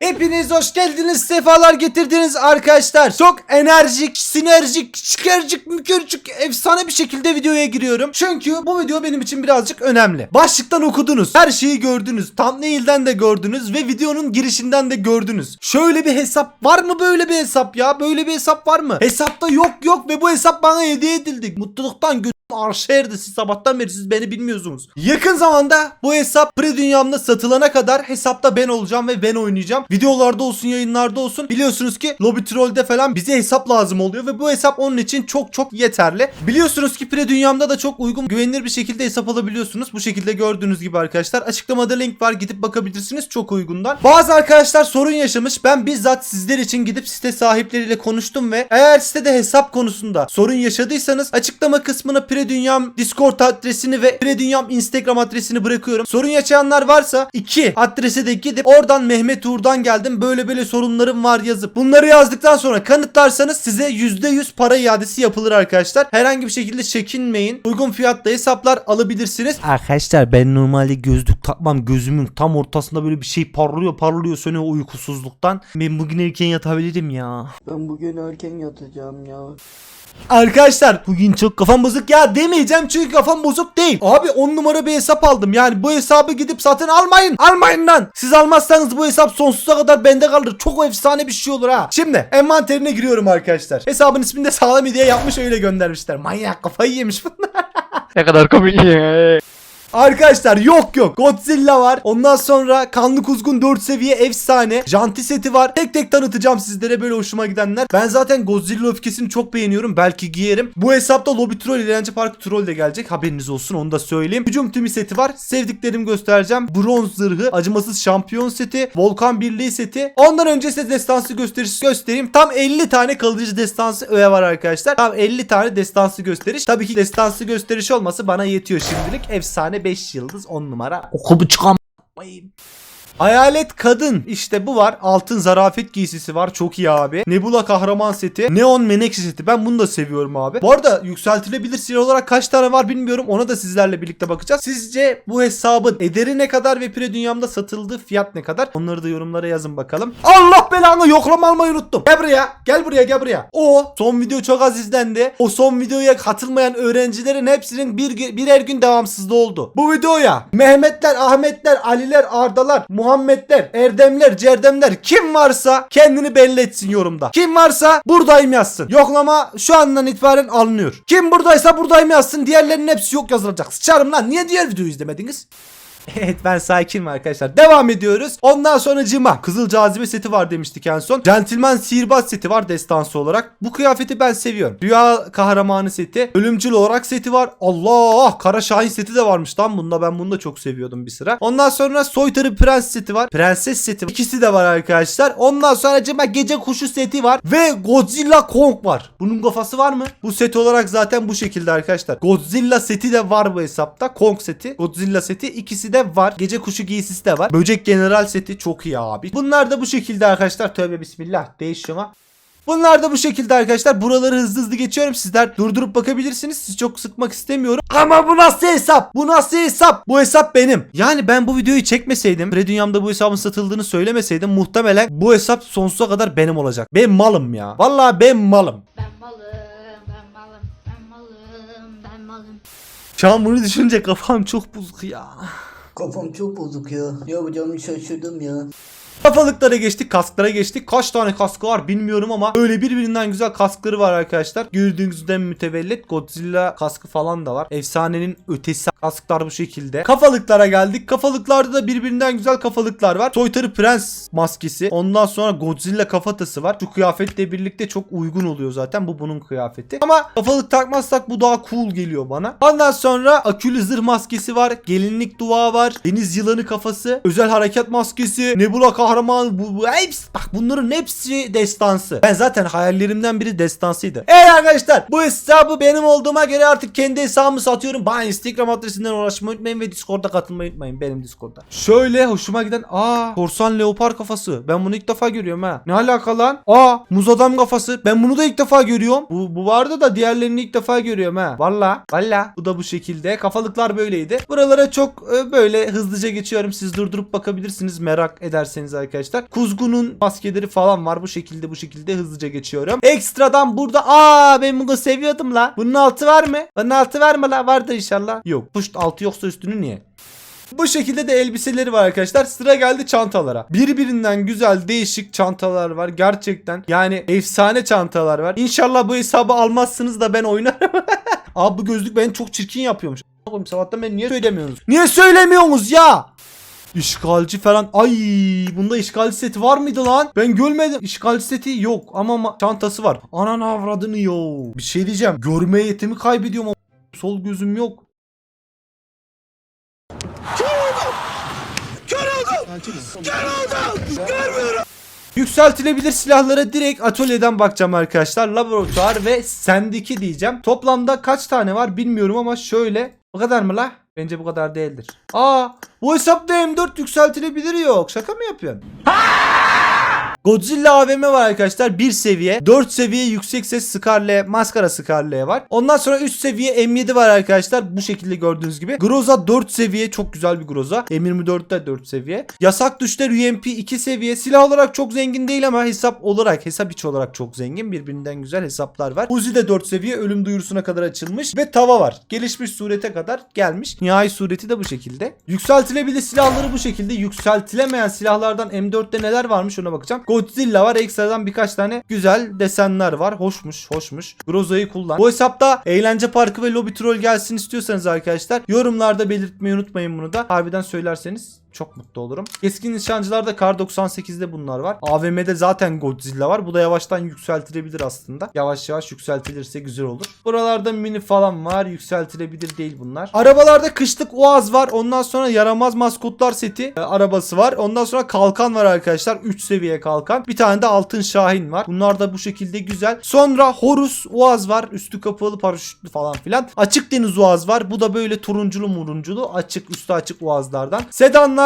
Hepiniz hoş geldiniz, sefalar getirdiniz arkadaşlar. Çok enerjik, sinerjik, çıkarcık, mükürcük, efsane bir şekilde videoya giriyorum. Çünkü bu video benim için birazcık önemli. Başlıktan okudunuz, her şeyi gördünüz, thumbnail'den de gördünüz ve videonun girişinden de gördünüz. Şöyle bir hesap var mı böyle bir hesap ya? Böyle bir hesap var mı? Hesapta yok yok ve bu hesap bana hediye edildi. Mutluluktan gö arşerdi siz sabahtan beri siz beni bilmiyorsunuz. Yakın zamanda bu hesap pre dünyamda satılana kadar hesapta ben olacağım ve ben oynayacağım. Videolarda olsun yayınlarda olsun biliyorsunuz ki lobby trollde falan bize hesap lazım oluyor ve bu hesap onun için çok çok yeterli. Biliyorsunuz ki pre dünyamda da çok uygun güvenilir bir şekilde hesap alabiliyorsunuz. Bu şekilde gördüğünüz gibi arkadaşlar. Açıklamada link var gidip bakabilirsiniz çok uygundan. Bazı arkadaşlar sorun yaşamış. Ben bizzat sizler için gidip site sahipleriyle konuştum ve eğer sitede hesap konusunda sorun yaşadıysanız açıklama kısmına Pre Dünyam Discord adresini ve Pre Dünyam Instagram adresini bırakıyorum. Sorun yaşayanlar varsa iki adrese de gidip oradan Mehmet Uğur'dan geldim böyle böyle sorunlarım var yazıp bunları yazdıktan sonra kanıtlarsanız size %100 para iadesi yapılır arkadaşlar. Herhangi bir şekilde çekinmeyin. Uygun fiyatla hesaplar alabilirsiniz. Arkadaşlar ben normalde gözlük takmam. Gözümün tam ortasında böyle bir şey parlıyor parlıyor sönüyor uykusuzluktan. Ben bugün erken yatabilirim ya. Ben bugün erken yatacağım ya. Arkadaşlar bugün çok kafam bozuk ya demeyeceğim çünkü kafam bozuk değil. Abi 10 numara bir hesap aldım. Yani bu hesabı gidip satın almayın. Almayın lan. Siz almazsanız bu hesap sonsuza kadar bende kalır. Çok efsane bir şey olur ha. Şimdi envanterine giriyorum arkadaşlar. Hesabın ismini de sağlam diye yapmış öyle göndermişler. Manyak kafayı yemiş bunlar. Ne kadar komik. Arkadaşlar yok yok. Godzilla var. Ondan sonra Kanlı Kuzgun 4 seviye efsane. Janti seti var. Tek tek tanıtacağım sizlere böyle hoşuma gidenler. Ben zaten Godzilla öfkesini çok beğeniyorum. Belki giyerim. Bu hesapta Lobby Troll, Eğlence Park Troll de gelecek. Haberiniz olsun onu da söyleyeyim. Hücum tümü seti var. Sevdiklerimi göstereceğim. Bronz zırhı, acımasız şampiyon seti, Volkan Birliği seti. Ondan önce size destansı gösterisi göstereyim. Tam 50 tane kalıcı destansı öğe var arkadaşlar. Tam 50 tane destansı gösteriş. Tabii ki destansı gösteriş olması bana yetiyor şimdilik. Efsane 5 yıldız 10 numara. Okulu çıkan Hayalet kadın işte bu var. Altın zarafet giysisi var. Çok iyi abi. Nebula kahraman seti. Neon menekşe seti. Ben bunu da seviyorum abi. Bu arada yükseltilebilir silah olarak kaç tane var bilmiyorum. Ona da sizlerle birlikte bakacağız. Sizce bu hesabın ederi ne kadar ve pre dünyamda satıldığı fiyat ne kadar? Onları da yorumlara yazın bakalım. Allah belanı yoklama almayı unuttum. Gel buraya. Gel buraya gel buraya. O son video çok az izlendi. O son videoya katılmayan öğrencilerin hepsinin bir, birer gün devamsızlığı oldu. Bu videoya Mehmetler, Ahmetler, Aliler, Ardalar, Muhammedler, Erdemler, Cerdemler kim varsa kendini belli etsin yorumda. Kim varsa buradayım yazsın. Yoklama şu andan itibaren alınıyor. Kim buradaysa buradayım yazsın. Diğerlerinin hepsi yok yazılacak. Sıçarım lan. Niye diğer videoyu izlemediniz? Evet ben sakinim arkadaşlar. Devam ediyoruz. Ondan sonra cima. Kızıl cazibe seti var demiştik en son. Gentleman sihirbaz seti var destansı olarak. Bu kıyafeti ben seviyorum. Rüya kahramanı seti. Ölümcül olarak seti var. Allah! Kara Şahin seti de varmış lan bunda. Ben bunu da çok seviyordum bir sıra. Ondan sonra soytarı prens seti var. Prenses seti var. İkisi de var arkadaşlar. Ondan sonra cima gece kuşu seti var. Ve Godzilla Kong var. Bunun kafası var mı? Bu set olarak zaten bu şekilde arkadaşlar. Godzilla seti de var bu hesapta. Kong seti. Godzilla seti. ikisi de var. Gece kuşu giysisi de var. Böcek general seti çok iyi abi. Bunlar da bu şekilde arkadaşlar. Tövbe bismillah. Değiş şuna. Bunlar da bu şekilde arkadaşlar. Buraları hızlı hızlı geçiyorum. Sizler durdurup bakabilirsiniz. Sizi çok sıkmak istemiyorum. Ama bu nasıl hesap? Bu nasıl hesap? Bu hesap benim. Yani ben bu videoyu çekmeseydim, Pre Dünyam'da bu hesabın satıldığını söylemeseydim muhtemelen bu hesap sonsuza kadar benim olacak. Ben malım ya. Vallahi ben malım. Ben malım, ben malım, ben malım, ben malım. Şu an bunu düşününce kafam çok bozuk ya. 高峰就不住口，要不叫我们小区都灭。Kafalıklara geçtik, kasklara geçtik. Kaç tane kaskı var bilmiyorum ama öyle birbirinden güzel kaskları var arkadaşlar. Gördüğünüzden mütevellit Godzilla kaskı falan da var. Efsanenin ötesi kasklar bu şekilde. Kafalıklara geldik. Kafalıklarda da birbirinden güzel kafalıklar var. Soytarı Prens maskesi. Ondan sonra Godzilla kafatası var. Şu kıyafetle birlikte çok uygun oluyor zaten. Bu bunun kıyafeti. Ama kafalık takmazsak bu daha cool geliyor bana. Ondan sonra akülü zırh maskesi var. Gelinlik duvağı var. Deniz yılanı kafası. Özel harekat maskesi. Nebula kahraman. Bu, bu hepsi, bak bunların hepsi destansı. Ben zaten hayallerimden biri destansıydı. Evet arkadaşlar bu hesabı benim olduğuma göre artık kendi hesabımı satıyorum. Bana Instagram adresinden ulaşmayı unutmayın ve Discord'da katılmayı unutmayın benim Discord'da. Şöyle hoşuma giden aa korsan leopar kafası. Ben bunu ilk defa görüyorum ha. Ne alaka lan? Aa muz adam kafası. Ben bunu da ilk defa görüyorum. Bu, bu vardı da diğerlerini ilk defa görüyorum ha. Valla. Valla. Bu da bu şekilde. Kafalıklar böyleydi. Buralara çok e, böyle hızlıca geçiyorum. Siz durdurup bakabilirsiniz merak ederseniz arkadaşlar. Kuzgunun maskeleri falan var. Bu şekilde bu şekilde hızlıca geçiyorum. Ekstradan burada aa ben bunu seviyordum la. Bunun altı var mı? Bunun altı var mı la? Vardır inşallah. Yok. Puşt altı yoksa üstünü niye? Bu şekilde de elbiseleri var arkadaşlar. Sıra geldi çantalara. Birbirinden güzel değişik çantalar var. Gerçekten yani efsane çantalar var. İnşallah bu hesabı almazsınız da ben oynarım. Abi bu gözlük beni çok çirkin yapıyormuş. Sabahtan beni niye söylemiyorsunuz? Niye söylemiyorsunuz ya? İşgalci falan. Ay bunda işgalci seti var mıydı lan? Ben görmedim. İşgalci seti yok ama ma- çantası var. Anan avradını yo. Bir şey diyeceğim. Görme yetimi kaybediyorum. ama Sol gözüm yok. Yükseltilebilir silahlara direkt atölyeden bakacağım arkadaşlar. Laboratuvar ve sendiki diyeceğim. Toplamda kaç tane var bilmiyorum ama şöyle. Bu kadar mı la? Bence bu kadar değildir. Aa bu hesapta M4 yükseltilebilir yok. Şaka mı yapıyorsun? Godzilla AVM var arkadaşlar. 1 seviye. 4 seviye yüksek ses Scarlet, maskara Scarlet var. Ondan sonra 3 seviye M7 var arkadaşlar. Bu şekilde gördüğünüz gibi. Groza 4 seviye. Çok güzel bir Groza. M24 de 4 seviye. Yasak düşler UMP 2 seviye. Silah olarak çok zengin değil ama hesap olarak, hesap içi olarak çok zengin. Birbirinden güzel hesaplar var. Uzi de 4 seviye. Ölüm duyurusuna kadar açılmış. Ve tava var. Gelişmiş surete kadar gelmiş. Nihai sureti de bu şekilde. Yükseltilebilir silahları bu şekilde. Yükseltilemeyen silahlardan M4'te neler varmış ona bakacağım. Godzilla var. Ekstradan birkaç tane güzel desenler var. Hoşmuş, hoşmuş. Groza'yı kullan. Bu hesapta eğlence parkı ve lobby troll gelsin istiyorsanız arkadaşlar yorumlarda belirtmeyi unutmayın bunu da. Harbiden söylerseniz çok mutlu olurum. Keskin nişancılarda Kar 98'de bunlar var. AVM'de zaten Godzilla var. Bu da yavaştan yükseltilebilir aslında. Yavaş yavaş yükseltilirse güzel olur. Buralarda mini falan var. Yükseltilebilir değil bunlar. Arabalarda kışlık Uaz var. Ondan sonra yaramaz maskotlar seti e, arabası var. Ondan sonra kalkan var arkadaşlar. 3 seviye kalkan. Bir tane de altın şahin var. Bunlar da bu şekilde güzel. Sonra Horus Uaz var. Üstü kapalı paraşütlü falan filan. Açık deniz Uaz var. Bu da böyle turunculu murunculu. Açık üstü açık Uazlardan.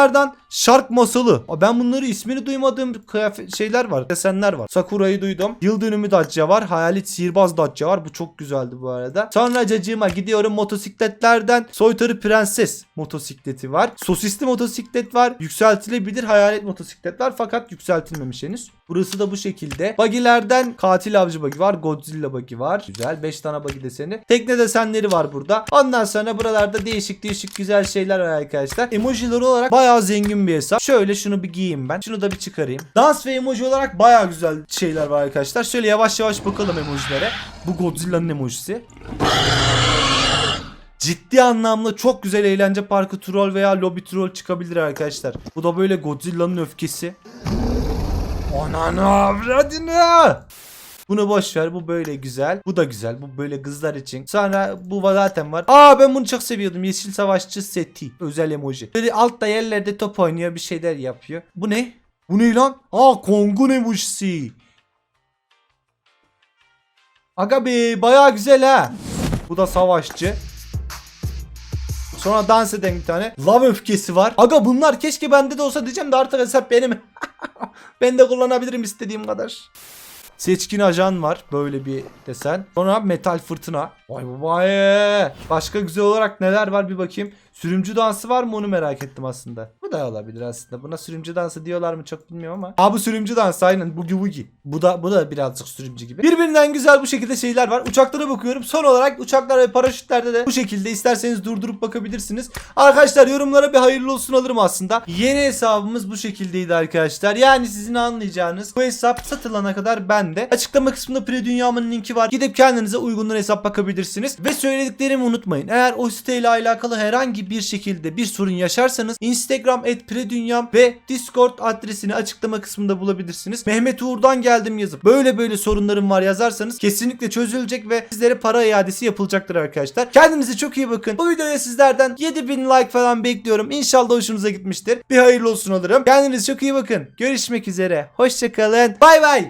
Sedanlardan Shark masalı. Ben bunları ismini duymadığım kıyafet şeyler var. Desenler var. Sakura'yı duydum. Yıl dönümü Dacia var. Hayalet sihirbaz Dacia var. Bu çok güzeldi bu arada. Sonra cacığıma gidiyorum motosikletlerden. Soytarı Prenses motosikleti var. Sosisli motosiklet var. Yükseltilebilir hayalet motosiklet var. Fakat yükseltilmemiş henüz. Burası da bu şekilde. Bagilerden katil avcı bagi var. Godzilla bagi var. Güzel. 5 tane bagi deseni. Tekne desenleri var burada. Ondan sonra buralarda değişik değişik güzel şeyler var arkadaşlar. Emojileri olarak bayağı zengin bir hesap. Şöyle şunu bir giyeyim ben. Şunu da bir çıkarayım. Dans ve emoji olarak bayağı güzel şeyler var arkadaşlar. Şöyle yavaş yavaş bakalım emojilere. Bu Godzilla'nın emojisi. Ciddi anlamda çok güzel eğlence parkı troll veya lobby troll çıkabilir arkadaşlar. Bu da böyle Godzilla'nın öfkesi. Ananı avradını. Bunu boş ver. Bu böyle güzel. Bu da güzel. Bu böyle kızlar için. Sonra bu zaten var. Aa ben bunu çok seviyordum. Yeşil Savaşçı seti. Özel emoji. Böyle altta yerlerde top oynuyor. Bir şeyler yapıyor. Bu ne? Bu ne lan? Aa Kong'un emojisi. Aga be bayağı güzel ha. Bu da savaşçı. Sonra dans eden bir tane. Love öfkesi var. Aga bunlar keşke bende de olsa diyeceğim de artık hesap benim. ben de kullanabilirim istediğim kadar. Seçkin ajan var. Böyle bir desen. Sonra metal fırtına. Vay vay. Başka güzel olarak neler var bir bakayım. Sürümcü dansı var mı onu merak ettim aslında. Bu da olabilir aslında. Buna sürümcü dansı diyorlar mı çok bilmiyorum ama. Aa bu sürümcü dansı aynen. Bugi bugi. Bu da bu da birazcık sürümcü gibi. Birbirinden güzel bu şekilde şeyler var. Uçaklara bakıyorum. Son olarak uçaklar ve paraşütlerde de bu şekilde isterseniz durdurup bakabilirsiniz. Arkadaşlar yorumlara bir hayırlı olsun alırım aslında. Yeni hesabımız bu şekildeydi arkadaşlar. Yani sizin anlayacağınız bu hesap satılana kadar bende. Açıklama kısmında Pre Dünyam'ın linki var. Gidip kendinize uygunlar hesap bakabilirsiniz. Ve söylediklerimi unutmayın. Eğer o siteyle alakalı herhangi bir şekilde bir sorun yaşarsanız Instagram et Dünyam ve Discord adresini açıklama kısmında bulabilirsiniz. Mehmet Uğur'dan geldim yazıp böyle böyle sorunlarım var yazarsanız kesinlikle çözülecek ve sizlere para iadesi yapılacaktır arkadaşlar. Kendinize çok iyi bakın. Bu videoya sizlerden 7000 like falan bekliyorum. İnşallah hoşunuza gitmiştir. Bir hayırlı olsun alırım. Kendinize çok iyi bakın. Görüşmek üzere. Hoşçakalın. Bay bay.